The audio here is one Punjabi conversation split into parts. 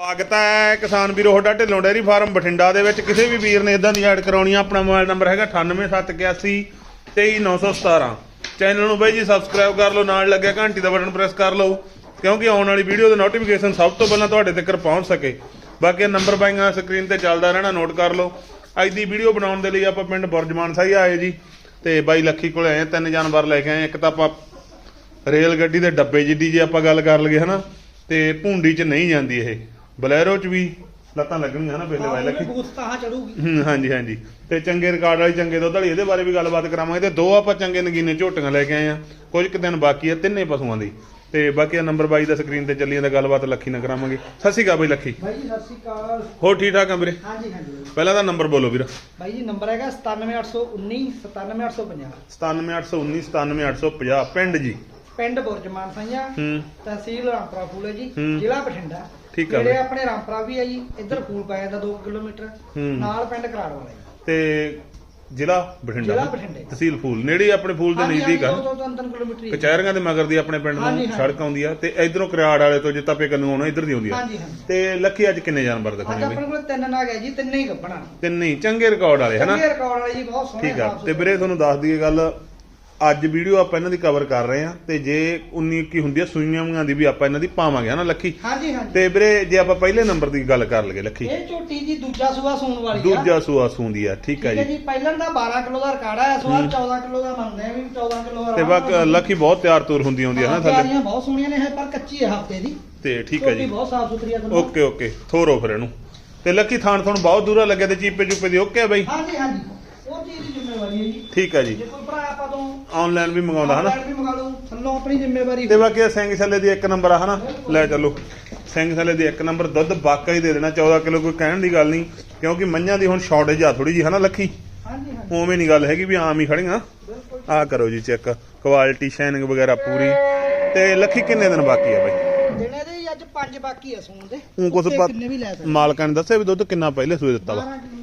ਸਵਾਗਤ ਹੈ ਕਿਸਾਨ ਵੀਰੋ, ਤੁਹਾਡਾ ਢਿੱਲੋਂ ਡੇਅਰੀ ਫਾਰਮ ਬਠਿੰਡਾ ਦੇ ਵਿੱਚ। ਕਿਸੇ ਵੀ ਵੀਰ ਨੇ ਇਦਾਂ ਦੀ ਐਡ ਕਰਾਉਣੀ ਆ, ਆਪਣਾ ਮੋਬਾਈਲ ਨੰਬਰ ਹੈਗਾ 98781 23917 ਚੈਨਲ ਨੂੰ ਬਾਈ ਜੀ ਸਬਸਕ੍ਰਾਈਬ ਕਰ ਲਓ, ਨਾਲ ਲੱਗਿਆ ਘੰਟੀ ਦਾ ਬਟਨ ਪ੍ਰੈਸ ਕਰ ਲਓ, ਕਿਉਂਕਿ ਆਉਣ ਵਾਲੀ ਵੀਡੀਓ ਦਾ ਨੋਟੀਫਿਕੇਸ਼ਨ ਸਭ ਤੋਂ ਪਹਿਲਾਂ ਤੁਹਾਡੇ ਤੱਕ ਪਹੁੰਚ ਸਕੇ। ਬਾਕੀ ਨੰਬਰ ਬਾਈਆਂ ਸਕਰੀਨ ਤੇ ਚੱਲਦਾ ਰਹਿਣਾ ਨੋਟ ਕਰ ਲਓ। ਅੱਜ ਦੀ ਵੀਡੀਓ ਬਣਾਉਣ ਦੇ ਲਈ ਆਪਾਂ ਪਿੰਡ ਬੁਰਜਮਾਨ ਸਾਈ ਆਏ ਜੀ, ਤੇ ਬਾਈ ਲੱਖੀ ਕੋਲ ਆਏ ਤਿੰਨ ਜਾਨਵਰ ਲੈ ਕੇ ਆਏ ਇੱਕ ਤਾਂ ਆਪਾਂ ਰੇਲ ਗੱਡੀ ਦੇ ਡੱਬੇ ਜਿੱਡੀ ਜੇ ਆਪਾਂ ਗੱਲ ਕਰ ਲਈਏ, ਹਨਾ? ਤੇ ਭੁੰਡੀ 'ਚ ਨਹੀਂ ਜਾਂਦੀ ਇਹ। ਬਲੈਰੋ 'ਚ ਵੀ ਲੱਤਾਂ ਲੱਗਣਗੀਆਂ ਹਨਾ ਪਹਿਲੇ ਵਾਲੇ ਲੱਖੀ ਬੂਥ ਤਾਂ ਚੜੂਗੀ। ਹੂੰ ਹਾਂਜੀ ਹਾਂਜੀ। ਤੇ ਚੰਗੇ ਰਿਕਾਰਡ ਵਾਲੀ ਚੰਗੇ ਦੁੱਧ ਵਾਲੀ ਇਹਦੇ ਬਾਰੇ ਵੀ ਗੱਲਬਾਤ ਕਰਾਵਾਂਗੇ। ਤੇ ਦੋ ਆਪਾਂ ਚੰਗੇ ਨਗੀਨੇ ਝੋਟੀਆਂ ਲੈ ਕੇ ਆਏ ਆ। ਕੁਝ ਕੁ ਦਿਨ ਬਾਕੀ ਆ ਤਿੰਨੇ ਪਸ਼ੂਆਂ ਦੀ। ਤੇ ਬਾਕੀ ਆ ਨੰਬਰ 22 ਦਾ ਸਕਰੀਨ ਤੇ ਚੱਲੀ ਜਾਂਦਾ ਗੱਲਬਾਤ ਲੱਖੀ ਨਾਲ ਕਰਾਵਾਂਗੇ। ਸਤਿ ਸ਼੍ਰੀ ਅਕਾਲ ਬਈ ਲੱਖੀ। ਬਾਈ ਜੀ ਸਤਿ ਸ਼੍ਰੀ ਅਕਾਲ। ਹੋਰ ਠੀਕ ਠਾਕ ਆ ਵੀਰੇ? ਹਾਂਜੀ ਹਾਂਜੀ। ਬਾਈ। ਪਹਿਲਾਂ ਤਾਂ ਨੰਬਰ ਬੋਲੋ ਵੀਰ। ਬਾਈ ਜੀ ਨੰਬਰ ਹੈਗਾ 97819 97850 97819 97850 ਪਿੰਡ ਜੀ। ਪਿੰਡ ਬੁਰਜਮਾਨ ਸਾਈਆਂ ਹੂੰ। ਤਹਿਸੀਲ ਰਾਮਪੁਰਾ ਫੂਲ ਹੈ ਜੀ ਹੂੰ। ਜ਼ਿਲ੍ਹਾ ਬਠਿੰਡਾ। ਠੀਕ ਆ ਜਿਹੜੇ ਬਾਈ। ਆਪਣੇ ਰਾਮਪੁਰਾ ਵੀ ਹੈ ਜੀ ਇੱਧਰ ਫੂਲ ਪਾਇਆ ਦਾ 2 ਕਿਲੋਮੀਟਰ। ਹੂੰ। ਨਾਲ ਪਿੰਡ ਕਰਾੜ ਵਾਲਾ ਜੀ। ਤੇ ਜ਼ਿਲ੍ਹਾ ਬਠਿੰਡਾ। ਜ਼ਿਲ੍ਹਾ ਬਠਿੰਡੇ। ਤਹਿਸੀਲ ਫੂਲ। ਨੇੜੇ ਆਪਣੇ ਫੂਲ ਦੇ ਹਾਂਜੀ, ਨਜ਼ਦੀਕ ਆ। ਹਾਂਜੀ, ਦੋ ਤੋਂ ਤਿੰਨ ਕਿਲੋਮੀਟਰ ਹੀ ਹੈ। ਕਚਹਿਰੀਆਂ ਦੇ ਮਗਰ ਦੀ ਆਪਣੇ ਪਿੰਡ ਹਾਂਜੀ, ਨੂੰ ਹਾਂਜੀ। ਸੜਕ ਆਉਂਦੀ ਆ ਤੇ ਇਧਰੋਂ ਕਰਿਆੜ ਵਾਲੇ ਤੋਂ ਜਿੱਤਾ ਪੇ ਕੰਨੂ ਆਉਣਾ ਇਧਰ ਦੀ ਆਉਂਦੀ ਆ। ਹਾਂਜੀ ਹਾਂਜੀ। ਤੇ ਲੱਖੀ ਅੱਜ ਕਿੰਨੇ ਜਾਨਵਰ ਅੱਜ ਦਿਖਾਉਣੇ ਆਪਣੇ ਬਈ? ਕੋਲ ਤਿੰਨ ਨਾਗ ਹੈ ਜੀ ਤਿੰਨੇ ਹੀ ਗੱਭਣਾ। ਤਿੰਨੇ ਹੀ। ਚੰਗੇ ਰਿਕਾਰਡ ਵਾਲੇ ਹਨਾ ਚੰਗੇ ਰਿਕਾਰਡ ਵਾਲੇ ਜੀ ਬਹੁਤ ਸੋਹਣੇ ਠੀਕ ਆ। ਸਾਫ਼ ਤੇ ਵੀਰੇ ਤੁਹਾਨੂੰ ਦੱਸ ਦਈਏ ਗੱਲ ਅੱਜ ਵੀਡੀਓ ਆਪਾਂ ਇਹਨਾਂ ਦੀ ਕਵਰ ਕਰ ਰਹੇ ਆ ਤੇ ਜੇ 19 21 ਹੁੰਦੀ ਆ ਸੂਈਆਂ ਵੀਆਂ ਦੀ ਵੀ ਆਪਾਂ ਇਹਨਾਂ ਦੀ ਪਾਵਾਂਗੇ ਹਨਾ ਲੱਖੀ? ਹਾਂਜੀ ਹਾਂਜੀ। ਤੇ ਵੀਰੇ ਜੇ ਆਪਾਂ ਪਹਿਲੇ ਨੰਬਰ ਦੀ ਗੱਲ ਕਰ ਲਈਏ ਲੱਖੀ। ਇਹ ਝੋਟੀ ਜੀ ਦੂਜਾ ਸੂਆ ਸੂਣ ਵਾਲੀ ਆ। ਦੂਜਾ ਸੂਆ ਸੂੰਦੀ ਆ ਠੀਕ ਆ ਠੀਕ ਹੈ ਜੀ। ਜੀ ਪਹਿਲਾਂ ਦਾ 12 ਕਿਲੋ ਦਾ ਰਿਕਾਰਡ ਆ ਇਸ ਵਾਰ 14 ਕਿਲੋ ਦਾ ਮੰਨਦੇ ਆ ਵੀ 14 ਕਿਲੋ ਦਾ ਤੇ ਬਾਕੀ ਲੱਖੀ ਬਹੁਤ ਤਿਆਰ ਤੁਰ ਹੁੰਦੀ ਆਉਂਦੀ ਆ ਨਾ ਥੱਲੇ। ਤਿਆਰੀਆਂ ਬਹੁਤ ਸੋਹਣੀਆਂ ਨੇ ਇਹ ਪਰ ਕੱਚੀ ਹੈ ਹਫ਼ਤੇ ਦੀ। ਤੇ ਠੀਕ ਆ ਝੋਟੀ ਜੀ ਬਹੁਤ ਸਾਫ਼ ਸੁਥਰੀ ਆ ਤੁਹਾਨੂੰ। ਓਕੇ ਓਕੇ ਥੋਰੋ ਫਿਰ ਇਹਨੂੰ। ਤੇ ਲੱਕੀ ਥਾਣ ਤੁਹਾਨੂੰ ਬਹੁਤ ਦੂਰਾ ਲੱਗਿਆ ਤੇ ਚੀਪੇ ਚੁੱਪੇ ਦੀ ਓਕੇ ਆ ਬਾਈ? ਹਾਂਜੀ ਹਾਂਜੀ। ਜ਼ਿੰਮੇਵਾਰੀ ਹੈ ਜੀ। ਠੀਕ ਆ ਜੀ। ਜੇ ਕੋਈ ਭਰਾ ਆਪਾਂ ਤੋਂ ਆਨਲਾਈਨ ਵੀ ਮੰਗਾਉਂਦਾ ਹਨਾ? online ਵੀ ਮੰਗਾ ਲਓ ਥੱਲੋਂ ਆਪਣੀ ਜ਼ਿੰਮੇਵਾਰੀ ਤੇ ਬਾਕੀ ਇਹ ਸਿੰਘ ਥੱਲੇ ਦੀ ਇੱਕ ਨੰਬਰ ਆ ਹਨਾ? ਲੈ ਚੱਲੋ। ਸਿੰਘ ਥੱਲੇ ਦੀ ਇੱਕ ਨੰਬਰ ਦੁੱਧ ਬਾਕਾ ਹੀ ਦੇ ਦੇਣਾ 14 ਕਿਲੋ ਕੋਈ ਕਹਿਣ ਦੀ ਗੱਲ ਨਹੀਂ ਕਿਉਂਕਿ ਮੱਝਾਂ ਦੀ ਹੁਣ ਸ਼ਾਰਟੇਜ ਆ ਥੋੜੀ ਜੀ ਹਨਾ ਲੱਖੀ? ਹਾਂਜੀ ਹਾਂਜੀ। ਉਵੇਂ ਨਹੀਂ ਗੱਲ ਹੈਗੀ ਵੀ ਆਮ ਹੀ ਖੜੀਆਂ। ਬਿਲਕੁਲ। ਆ ਕਰੋ ਜੀ ਚੈੱਕ ਕੁਆਲਿਟੀ ਸ਼ਾਈਨਿੰਗ ਵਗੈਰਾ ਪੂਰੀ। ਤੇ ਲੱਖੀ ਕਿੰਨੇ ਦਿਨ ਬਾਕੀ ਆ ਬਾਈ? ਦਿਨੇ ਦੇ ਅੱਜ ਪੰਜ ਬਾਕੀ ਆ ਸੂਣ ਦੇ। ਉਹ ਕੁਛ ਉੱਤੇ ਪਤ- ਕਿੰਨੇ ਵੀ ਲੈ ਸਕਦੇ। ਮਾਲਕਾਂ ਨੇ ਦੱਸਿਆ ਵੀ ਦੁੱਧ ਕਿੰਨਾ ਪਹਿਲੇ ਸੂਏ ਦਿੱਤਾ ਵਾ। 12 ਕਿਲੋ। ਦਾ ਰਿਕਾਰਡ ਦਿੱਤੇ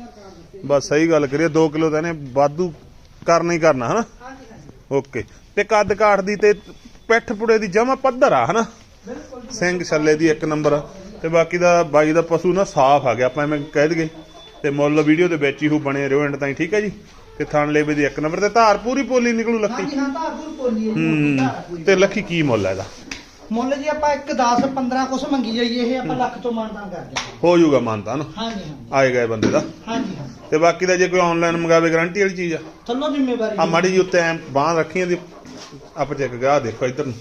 ਬਸ ਸਹੀ ਗੱਲ ਕਰੀਏ 2 ਕਿਲੋ ਤਾਂ ਇਹਨੇ ਵਾਧੂ ਕਰਨਾ ਹੀ ਕਰਨਾ ਹਨਾ? ਓਕੇ। ਤੇ ਕੱਦ ਕਾਠ ਦੀ ਤੇ ਪਿੱਠ ਪੁੜੇ ਦੀ ਜਮਾ ਪੱਧਰ ਆ ਹਨਾ? ਸਿੰਘ ਛੱਲੇ ਦੀ ਇੱਕ ਨੰਬਰ। ਤੇ ਬਾਕੀ ਦਾ ਬਾਈ ਦਾ ਪਸ਼ੂ ਨਾ ਸਾਫ਼ ਆ ਗਿਆ ਆਪਾਂ ਐਵੇਂ ਕਹਿ ਦਈਏ। ਤੇ ਮੁੱਲ ਵੀਡੀਓ ਦੇ ਵਿੱਚ ਹੀ ਹੋ ਬਣੇ ਰਹੋ ਐਂਡ ਤਾਈਂ ਠੀਕ ਹੈ ਜੀ? ਤੇ ਥਣ ਲੇਵੇ ਦੀ ਇੱਕ ਨੰਬਰ ਤੇ ਧਾਰ ਪੂਰੀ ਪੋਲੀ ਨਿਕਲੂ ਲੱਖੀ? ਹਾਂ ਪੋਲੀ ਹੈ ਜੀ ਹੂੰ। ਤੇ ਲੱਖੀ ਕੀ ਮੁੱਲ ਹੈ ਇਹਦਾ? ਮੁੱਲ ਜੀ ਆਪਾਂ 1 10 15 ਕੁਛ ਮੰਗੀ ਜਾਈਏ ਇਹ ਆਪਾਂ ਲੱਖ ਤੋਂ ਮਾਨਦਾਨ ਕਰ ਦਿਆਂਗੇ। ਹੋ ਜਾਊਗਾ ਮਾਨਤਾ ਨਾ ਹਾਂਜੀ ਹਾਂਜੀ। ਆਏ ਗਏ ਬੰਦੇ ਦਾ। ਹਾਂਜੀ ਹਾਂ ਤੇ ਬਾਕੀ ਦਾ ਜੇ ਕੋਈ ਆਨਲਾਈਨ ਮੰਗਾਵੇ ਗਾਰੰਟੀ ਵਾਲੀ ਚੀਜ਼ ਆ। ਥੱਲੋਂ ਜ਼ਿੰਮੇਵਾਰੀ ਆ ਮਾੜੀ ਜੀ ਉੱਤੇ ਐ ਬਾਹ ਰੱਖੀਆਂ ਦੀ ਆਪਾਂ ਚੈੱਕ ਗਾ ਦੇਖੋ ਇੱਧਰ ਨੂੰ।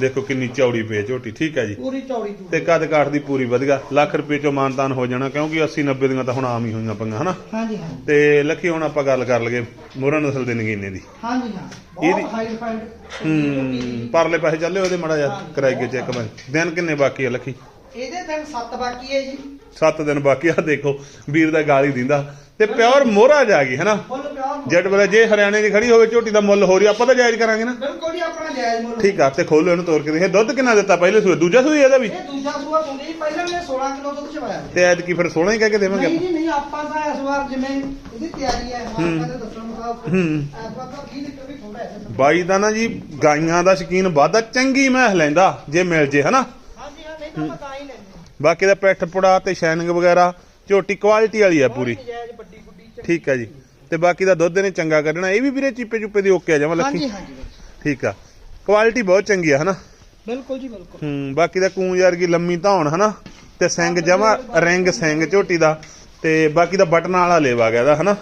ਦੇਖੋ ਕਿੰਨੀ ਚੌੜੀ ਹੈ ਝੋਟੀ ਠੀਕ ਹੈ ਜੀ। ਪੂਰੀ ਚੌੜੀ ਤੂੰ ਤੇ ਕੱਦ ਕਾਠ ਦੀ ਪੂਰੀ ਵਧੀਆ। ਲੱਖ ਰੁਪਏ ਚੋਂ ਮਾਨਤਾਨ ਹੋ ਜਾਣਾ ਕਿਉਂਕਿ 80 90 ਦੀਆਂ ਤਾਂ ਹੁਣ ਆਮ ਹੀ ਹੋਈਆਂ ਪਈਆਂ ਹਨਾ? ਹਾਂਜੀ ਹਾਂ ਤੇ ਲੱਖੀ ਹੁਣ ਆਪਾਂ ਗੱਲ ਕਰ ਲਈਏ ਮੋਹਰਾ ਨਸਲ ਦੇ ਨਗੀਨੇ ਦੀ। ਹਾਂਜੀ ਹਾਂ। ਇਹਦੀ- ਬਹੁਤ ਹਾਈ ਰਿਫਾਈਂਡ ਹੂੰ ਪਰਲੇ ਪਾਸੇ ਚੱਲੇ ਉਹਦੇ ਮੜਾ ਜਾ ਕਰਾਈਏ ਚੈੱਕ ਮੈਂ ਦਿਨ ਕਿੰਨੇ ਬਾਕੀ ਆ ਲੱਖੀ? ਇਹਦੇ ਦਿਨ 7 ਬਾਕੀ ਹੈ ਜੀ। 7 ਦਿਨ ਬਾਕੀ ਆ ਦੇਖੋ। ਵੀਰ ਦਾ ਗਾਲੀ ਦਿੰਦਾ ਤੇ ਪਿਓਰ ਮੋਹਰਾ ਜਾ ਗਈ ਹਨਾ? ਜੱਟ ਵੇਲੇ ਜੇ ਹਰਿਆਣੇ ਦੀ ਖੜੀ ਹੋਵੇ ਝੋਟੀ ਦਾ ਮੁੱਲ ਹੋ ਰਹੀ ਆਪਾਂ ਤਾਂ ਜਾਇਜ਼ ਕਰਾਂਗੇ ਨਾ। ਬਿਲਕੁਲ ਜੀ ਆਪਣਾ ਜਾਇਜ਼ ਮੁੱਲ। ਠੀਕ ਆ ਤੇ ਖੋਲੋ ਇਹਨੂੰ ਤੋੜ ਕੇ ਦੇਖੇ। ਦੁੱਧ ਕਿੰਨਾ ਦਿੱਤਾ ਪਹਿਲੇ ਸੂਏ? ਦੂਜਾ ਸੂਈ ਇਹਦਾ ਵੀ? ਇਹ ਦੂਜਾ ਸੂਆ ਜੀ ਪਹਿਲਾਂ ਨੇ 16 ਕਿਲੋ ਦੁੱਧ ਚਵਾਇਆ ਤੇ ਐਤਕੀ ਫਿਰ 16 ਹੀ ਕਹਿ ਕੇ ਦੇਵਾਂਗੇ ਨਹੀਂ ਆਪਾਂ। ਨਹੀਂ ਆਪਾਂ ਤਾਂ ਇਸ ਵਾਰ ਜਿਵੇਂ ਇਹਦੀ ਤਿਆਰੀ ਹੈ ਮਾਲਕਾਂ ਦੇ ਦੱਸਣ ਮੁਤਾਬਕ ਹੂੰ। ਇਸ ਵਾਰ ਤਾਂ 20 ਲੀਟਰ ਵੀ ਥੋੜਾ ਹੈ ਬਾਈ ਦਾ ਨਾ ਜੀ ਗਾਈਆਂ ਦਾ ਸ਼ਕੀਨ ਵਾਧਾ ਚੰਗੀ ਮੈਹ ਲੈਂਦਾ ਜੇ ਮਿਲ ਜੇ ਹਨਾ? ਹਾਂਜੀ ਹਾਂ ਨਹੀਂ ਤਾਂ ਆਪਾਂ ਤਾਂ ਹੀ ਲੈਂਦੇ ਬਾਕੀ ਦਾ ਪਿੱਠ ਪੁੜਾ ਤੇ ਸ਼ਾਈਨਿੰਗ ਵਗੈਰਾ ਝੋਟੀ ਕੁਆਲਿਟੀ ਵਾਲੀ ਆ ਪੂਰੀ। ਠੀਕ ਆ ਜੀ। ਤੇ ਬਾਕੀ ਦਾ ਦੁੱਧ ਨੇ ਚੰਗਾ ਕੱਢਣਾ। ਇਹ ਵੀ ਵੀਰੇ ਚੀਪੇ ਚੁੱਪੇ ਦੀ ਓਕੇ ਆ ਜਾਵਾਂ ਲੱਖੀ। ਹਾਂਜੀ ਹਾਂਜੀ ਠੀਕ ਆ। ਕੁਆਲਿਟੀ ਬਹੁਤ ਚੰਗੀ ਆ ਹਨਾ? ਬਿਲਕੁਲ ਜੀ ਬਿਲਕੁਲ। ਹੂੰ ਬਾਕੀ ਦਾ ਕੂੰਜ ਵਰਗੀ ਲੰਮੀ ਧੌਣ ਹਨਾ? ਤੇ ਸਿੰਘ ਜਮਾ ਰਿੰਗ ਸਿੰਘ ਝੋਟੀ ਦਾ। ਤੇ ਬਾਕੀ ਦਾ ਬਟਨ ਵਾਲਾ ਲੇਵਾ ਗਿਆ ਦਾ ਹਨਾ।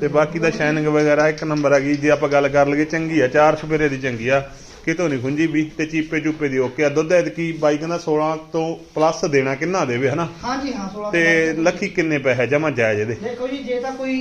ਤੇ ਬਾਕੀ ਦਾ ਸ਼ਾਈਨਿੰਗ ਵਗੈਰਾ ਇੱਕ ਨੰਬਰ ਆ ਗਈ। ਜੇ ਆਪਾਂ ਗੱਲ ਕਰ ਲਈਏ ਚੰਗੀ ਆ। ਚਾਰ ਸਪੇਰੇ ਦੀ ਚੰਗੀ ਆ। ਕਿਤੋਂ ਨਹੀਂ ਖੁੰਜੀ ਵੀ ਤੇ ਚੀਪੇ ਚੂਪੇ ਦੀ ਓਕੇ ਆ। ਦੁੱਧ ਐਤਕੀ ਬਾਈ ਕਹਿੰਦਾ 16 ਤੋਂ ਪਲੱਸ ਦੇਣਾ ਕਿੰਨਾ ਦੇਵੇ ਹਨਾ? ਹਾਂਜੀ ਹਾਂ 16 ਤੇ ਲੱਖੀ ਕਿੰਨੇ ਪੈਸੇ ਜਮਾ ਜਾਇਜ਼ ਇਹਦੇ? ਦੇਖੋ ਜੀ ਜੇ ਤਾਂ ਕੋਈ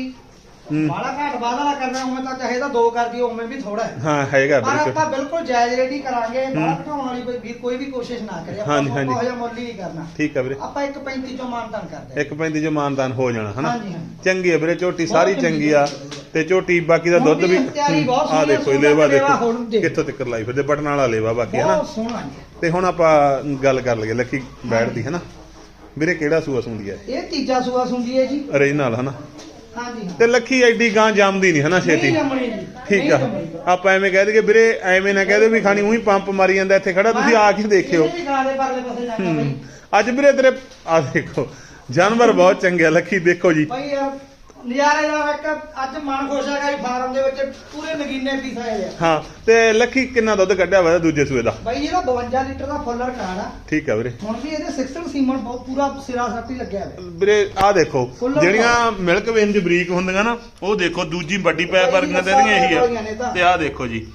ਹੂੰ। ਬਾਲਾ ਘਾਟ ਵਾਲਾ ਕਰਨਾ ਉਵੇਂ ਤਾਂ ਚਾਹੇ ਤਾਂ ਦੋ ਕਰ ਦਿਓ ਉਵੇਂ ਵੀ ਥੋੜਾ ਹੈ। ਹਾਂ ਹੈਗਾ ਪਰ ਵੀਰੇ ਆਪਾਂ ਬਿਲਕੁਲ ਜਾਇਜ਼ ਰੇਟ ਹੀ। ਕਰਾਂਗੇ ਬਾਲਾ ਘਟਾਉਣ ਵਾਲੀ ਕੋਈ ਵੀ ਕੋਈ ਵੀ ਕੋਸ਼ਿਸ਼ ਨਾ ਕਰੇ। ਆਪਾਂ ਹਾਂਜੀ, ਸੌਖਾ ਹਾਂਜੀ। ਹੋ ਜਾ ਮੁੱਲ ਹੀ ਨਹੀਂ ਕਰਨਾ। ਠੀਕ ਆ ਵੀਰੇ। ਆਪਾਂ 1.35 ਚੋਂ ਮਾਨਦਾਨ ਕਰਦੇ ਇੱਕ ਪੈਂਦੀ ਜੋ ਮਾਨਦਾਨ ਹੋ ਜਾਣਾ ਹਨਾ? ਚੰਗੀ ਆ ਵੀਰੇ ਝੋਟੀ ਸਾਰੀ ਚੰਗੀ ਆ। ਤੇ ਝੋਟੀ ਬਾਕੀ ਦਾ ਦੁੱਧ ਵੀ ਆ ਦੇਖੋ ਸੋਹਣਾ ਲੇਵਾ ਦੇਖੋ। ਕਿੱਥੋਂ ਤੱਕ ਲਾਈ ਫਿਰਦੇ ਬਟਨ ਵਾਲਾ ਲੇਵਾ ਬਾਕੀ ਸੋਹਣਾ ਜੀ। ਤੇ ਹੁਣ ਆਪਾਂ ਗੱਲ ਕਰ ਲਈਏ ਲੱਕੀ ਬੈਠਦੀ ਹਨਾ ਵੀਰੇ ਕਿਹੜਾ ਸੂਆ ਸੁੰਦੀ ਹੈ ਇਹ ਤੀਜਾ ਸੂਆ ਸੁੰਦੀ ਹੈ ਜੀ। ਓਰੀਜਨਲ ਹਨਾ ਹਾਂਜੀ ਹਾਂ। ਤੇ ਲੱਖੀ ਐਡੀ ਗਾਂ ਜੰਮਦੀ ਨਹੀਂ ਹਨਾ ਛੇਤੀ? ਠੀਕ ਆ। ਆਪਾਂ ਐਵੇਂ ਕਹਿ ਦਈਏ ਵੀਰੇ ਐਵੇਂ ਨਾ ਕਹਿ ਦਿਓ ਵੀ ਖਾਣੀ ਉਹੀ ਪੰਪ ਮਾਰੀ ਜਾਂਦਾ ਇੱਥੇ ਖੜਾ ਤੁਸੀਂ ਆ ਕੇ ਦੇਖਿਓ। ਅੱਜ ਵੀਰੇ ਤੇਰੇ ਆ ਦੇਖੋ ਜਾਨਵਰ ਬਹੁਤ ਚੰਗੇ ਲੱਖੀ ਦੇਖੋ ਜੀ। ਯਾਰ ਨਜ਼ਾਰੇ ਦਾ ਇੱਕ ਅੱਜ ਮਨ ਖੁਸ਼ ਹੈਗਾ ਜੀ ਫਾਰਮ ਦੇ ਵਿੱਚ ਪੂਰੇ ਨਗੀਨੇ ਪੀਸ ਆਏ ਆ। ਹਾਂ ਤੇ ਲੱਖੀ ਕਿੰਨਾ ਦੁੱਧ ਕੱਢਿਆ ਵਾ ਦੂਜੇ ਸੂਏ ਦਾ? ਬਾਈ ਇਹਦਾ 52 ਲੀਟਰ ਦਾ ਫੁੱਲ ਰਿਕਾਰਡ ਆ। ਠੀਕ ਆ ਵੀਰੇ। ਹੁਣ ਵੀ ਇਹਦੇ 60 ਸੀਮਨ ਬਹੁਤ ਪੂਰਾ ਸਿਰਾ ਸੱਤੀ ਲੱਗਿਆ ਹੋਇਆ। ਵੀਰੇ ਆ ਦੇਖੋ ਜਿਹੜੀਆਂ ਮਿਲਕ ਵੇਨ ਦੀ ਬਰੀਕ ਹੁੰਦੀਆਂ ਨਾ ਉਹ ਦੇਖੋ ਦੂਜੀ ਵੱਡੀ ਪੈ ਵਰਗੀਆਂ ਇਹਦੀਆਂ ਇਹੀ ਆ। ਤਾਂ। ਆ ਦੇਖੋ ਜੀ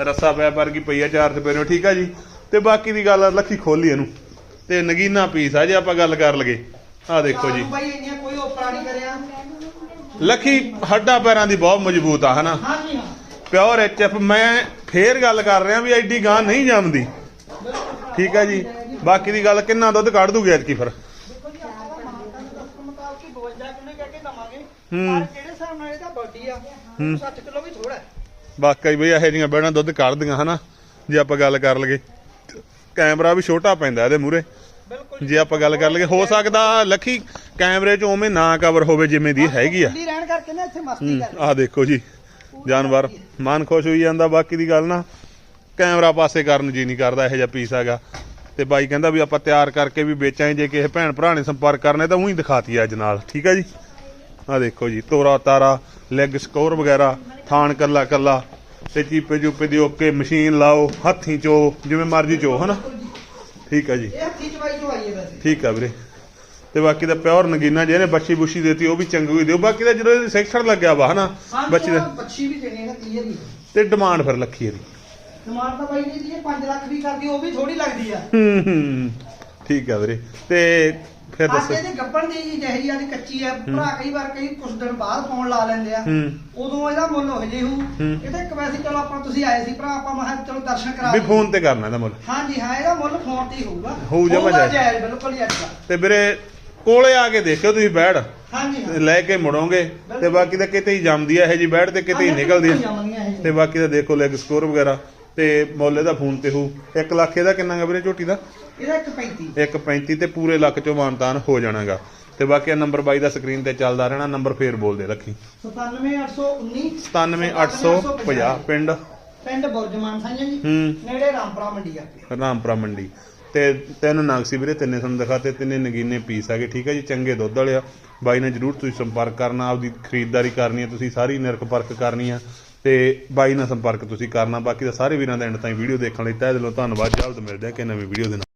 ਰੱਸਾ ਪੈ ਵਰਗੀ ਪਈ ਆ ਚਾਰ ਰੁਪਏ ਨੂੰ ਠੀਕ ਆ ਜੀ। ਤੇ ਬਾਕੀ ਦੀ ਗੱਲ ਆ ਲੱਖੀ ਖੋਲੀ ਇਹਨੂੰ। ਤੇ ਨਗੀਨਾ ਪੀਸ ਆ ਜੇ ਆਪਾਂ ਗੱਲ ਕਰ ਲਗੇ ਆ ਦੇਖੋ ਜੀ। ਬਾਈ ਇੰਨੀਆਂ ਕੋਈ ਓਪਰਾ ਨਹੀਂ ਕਰਿਆ। ਲੱਖੀ ਹੱਡਾਂ ਪੈਰਾਂ ਦੀ ਬਹੁਤ ਮਜ਼ਬੂਤ ਆ ਹਨਾ? ਹਾਂਜੀ ਹਾਂ। ਪਿਓਰ ਐਚਐਫ ਮੈਂ ਫੇਰ ਗੱਲ ਕਰ ਰਿਹਾ ਵੀ ਐਡੀ ਗਾਂ ਨਹੀਂ ਜੰਮਦੀ। ਠੀਕ ਆ ਜੀ। ਬਾਕੀ ਦੀ ਗੱਲ ਕਿੰਨਾ ਦੁੱਧ ਕੱਢ ਦੂਗੀ ਐਤਕੀ ਫਿਰ? ਦੇਖੋ ਜੀ ਆਪਾਂ ਮਾਨਤਾ ਦੇ ਦੱਸਣ ਮੁਤਾਬਕ 52 ਕਿੰਨੇ ਕਹਿ ਕੇ ਦਵਾਂਗੇ। ਹੂੰ। ਪਰ ਕਿਹੜੇ ਹਿਸਾਬ ਨਾਲ ਇਹਦਾ ਬਾਡੀ ਆ ਹੂੰ। 60 ਕਿਲੋ ਵੀ ਥੋੜਾ ਵਾਕਈ ਬਈ ਇਹੋ ਜਿਹੀਆਂ ਬੈਣਾ ਦੁੱਧ ਕੱਢਦੀਆਂ ਹਨਾ? ਜੇ ਆਪਾਂ ਗੱਲ ਕਰ ਲਗੇ ਕੈਮਰਾ ਵੀ ਛੋਟਾ ਪੈਂਦਾ ਇਹਦੇ ਮੂਰੇ ਜੇ ਆਪਾਂ ਗੱਲ ਕਰ ਲਗੇ ਹੋ ਸਕਦਾ ਲੱਖੀ ਕੈਮਰੇ 'ਚ ਉਵੇਂ ਨਾ ਕਵਰ ਹੋਵੇ ਜਿਵੇਂ ਦੀ ਹੈਗੀ ਆ। ਰਹਿਣ ਕਰਕੇ ਨਾ ਇੱਥੇ ਮਸਤੀ ਹੂੰ ਕਰ ਆਹ ਦੇਖੋ ਜੀ ਜਾਨਵਰ ਮਨ ਖੁਸ਼ ਹੋਈ ਜਾਂਦਾ ਬਾਕੀ ਦੀ ਗੱਲ ਨਾ ਕੈਮਰਾ ਪਾਸੇ ਕਰਨ ਜੀ ਨਹੀਂ ਕਰਦਾ ਇਹੋ ਜਿਹਾ ਪੀਸ ਹੈਗਾ। ਤੇ ਬਾਈ ਕਹਿੰਦਾ ਵੀ ਆਪਾਂ ਤਿਆਰ ਕਰਕੇ ਵੀ ਵੇਚਾਂ ਜੇ ਕਿਸੇ ਭੈਣ ਭਰਾ ਨੇ ਸੰਪਰਕ ਕਰਨੇ ਤਾਂ ਉਹੀ ਦਿਖਾਤੀ ਅੱਜ ਨਾਲ ਠੀਕ ਹੈ ਜੀ? ਆਹ ਦੇਖੋ ਜੀ ਤੋਰਾ ਤਾਰਾ ਲੈਗ ਸਕੋਰ ਵਗੈਰਾ ਥਾਣ ਕੱਲਾ ਕੱਲਾ ਤੇ ਚੀਪੇ ਚੂਪੇ ਦੀ ਓਕੇ ਮਸ਼ੀਨ ਲਾਓ ਹੱਥੀਂ ਚੋ ਜਿਵੇਂ ਮਰਜ਼ੀ ਚੋ ਹਨਾ? ਠੀਕ ਹੈ ਜੀ। ਇਹ ਹੱਥੀ ਚਵਾਈ ਆਈ ਹੈ ਵੈਸੇ। ਠੀਕ ਆ ਵੀਰੇ। ਤੇ ਬਾਕੀ ਦਾ ਪਿਓਰ ਨਗੀਨਾ ਜਿਹਨੇ ਬੱਚੀ ਬੁੱਸ਼ੀ ਦੇਤੀ ਉਹ ਵੀ ਚੰਗੀ ਦਿਓ ਬਾਕੀ ਦਾ ਜਦੋਂ ਇਹਦੇ ਸੈਕਸ਼ਨ ਲੱਗਿਆ ਵਾ ਹਨਾ ਬੱਚੀ ਦਾ। ਬੱਚੀ ਵੀ ਦੇਣੀ ਹੈ ਕਲੀਅਰ ਹੀ ਤੇ ਡਿਮਾਂਡ ਫਿਰ ਲੱਖੀ ਇਹਦੀ। ਡਿਮਾਂਡ ਤਾਂ ਬਾਈ ਜੀ ਇਹ 5 ਲੱਖ ਵੀ ਕਰਦੀ ਉਹ ਵੀ ਥੋੜੀ ਲੱਗਦੀ ਆ। ਹੂੰ ਹੂੰ। ਠੀਕ ਆ ਵੀਰੇ। ਤੇ ਫਿਰ ਅੱਜ ਦੱਸੋ ਇਹਦੇ ਗੱਪਣ ਦੀ ਜੀ ਜਿਹੀ ਵਾਲੀ ਕੱਚੀ ਆ। ਭਰਾ ਕਈ ਵਾਰ ਕਈ ਕੁਝ ਦਿਨ ਬਾਅਦ ਫੋਨ ਲਾ ਲੈਂਦੇ ਆ। ਉਦੋਂ ਇਹਦਾ ਮੁੱਲ ਹੋ ਜੇ ਹੂ। ਇਹਦਾ ਇੱਕ ਵੈਸੇ ਚਲੋ ਆਪਾਂ ਤੁਸੀਂ ਆਏ ਸੀ ਭਰਾ ਆਪਾਂ ਮਹਾਂ ਚਲੋ ਦਰਸ਼ਨ ਕਰਾ ਵੀ। ਫੋਨ ਤੇ ਕਰਨਾ ਇਹਦਾ ਮੁੱਲ। ਹਾਂਜੀ ਹਾਂ ਇਹਦਾ ਮੁੱਲ ਫੋਨ ਤੇ ਹੀ ਹੋਊਗਾ। ਹੋਊ ਜਮਾਂ ਜਾਇਜ਼। ਬਿਲਕੁਲ ਹੀ ਅੱਛਾ। ਤੇ ਵੀਰੇ ਕੋਲੇ ਆ ਕੇ ਦੇਖਿਓ ਤੁਸੀਂ ਬੈੜ ਹਾਂਜੀ ਲੈ ਕੇ ਮੁੜੋਗੇ। ਤੇ ਬਾਕੀ ਤਾਂ ਕਿਤੇ ਹੀ ਜੰਮਦੀ ਆ ਇਹ ਜੀ ਬੈੜ ਤੇ ਕਿਤੇ ਹੀ ਨਿਕਲਦੀ ਆ। ਤੇ ਬਾਕੀ ਤਾਂ ਦੇਖੋ ਲੈਗ ਸਕੋਰ ਵਗੈਰਾ। ਤੇ ਮੁੱਲ ਇਹਦਾ ਫੋਨ ਤੇ ਹੋ। 1 ਲੱਖ ਇਹਦਾ ਕਿੰਨਾ ਗਾ ਵੀਰੇ ਝੋਟੀ ਦਾ? ਇਹਦਾ ਇੱਕ 35 1.35 ਤੇ ਪੂਰੇ ਲੱਖ ਚੋਂ ਮਾਨਤਾਨ ਹੋ ਜਾਣਾਗਾ। ਤੇ ਬਾਕੀ ਨੰਬਰ ਬਾਈ ਦਾ ਸਕਰੀਨ ਤੇ ਚੱਲਦਾ ਰਹਿਣਾ ਨੰਬਰ ਫੇਰ ਬੋਲਦੇ ਰੱਖੀ। 97819 97850 ਪਿੰਡ। ਪਿੰਡ ਬੁਰਜਮਾਨ ਸਾਈਆਂ ਜੀ। ਹੂੰ। ਨੇੜੇ ਰਾਮਪੁਰਾ ਮੰਡੀ ਕਰਕੇ ਰਾਮਪੁਰਾ ਮੰਡੀ। ਤੇ ਤਿੰਨ ਨਾਗਸੀ ਵੀਰੇ ਤਿੰਨੇ ਤੁਹਾਨੂੰ ਦਿਖਾਤੇ ਤਿੰਨੇ ਨਗੀਨੇ ਪੀਸ ਹੈਗੇ ਠੀਕ ਹੈ ਜੀ ਚੰਗੇ ਦੁੱਧ ਵਾਲੇ ਆ। ਬਾਈ ਨਾਲ ਜਰੂਰ ਤੁਸੀਂ ਸੰਪਰਕ ਕਰਨਾ ਆਪਦੀ ਖਰੀਦਦਾਰੀ ਕਰਨੀ ਹੈ ਤੁਸੀਂ ਸਾਰੀ ਨਿਰਖ ਪਰਖ ਕਰਨੀ ਆ। ਤੇ ਬਾਈ ਨਾਲ ਸੰਪਰਕ ਤੁਸੀਂ ਕਰਨਾ, ਬਾਕੀ ਦਾ ਸਾਰੇ ਵੀਰਾਂ ਦਾ ਐਂਡ ਤਾਈਂ ਵੀਡੀਓ ਦੇਖਣ ਲਈ ਤਹਿ ਦਿਲੋਂ ਧੰਨਵਾਦ, ਜਲਦ ਮਿਲਦੇ ਆ ਕਿ ਨਵੀਂ ਵੀਡੀਓ ਦੇ ਨਾਲ।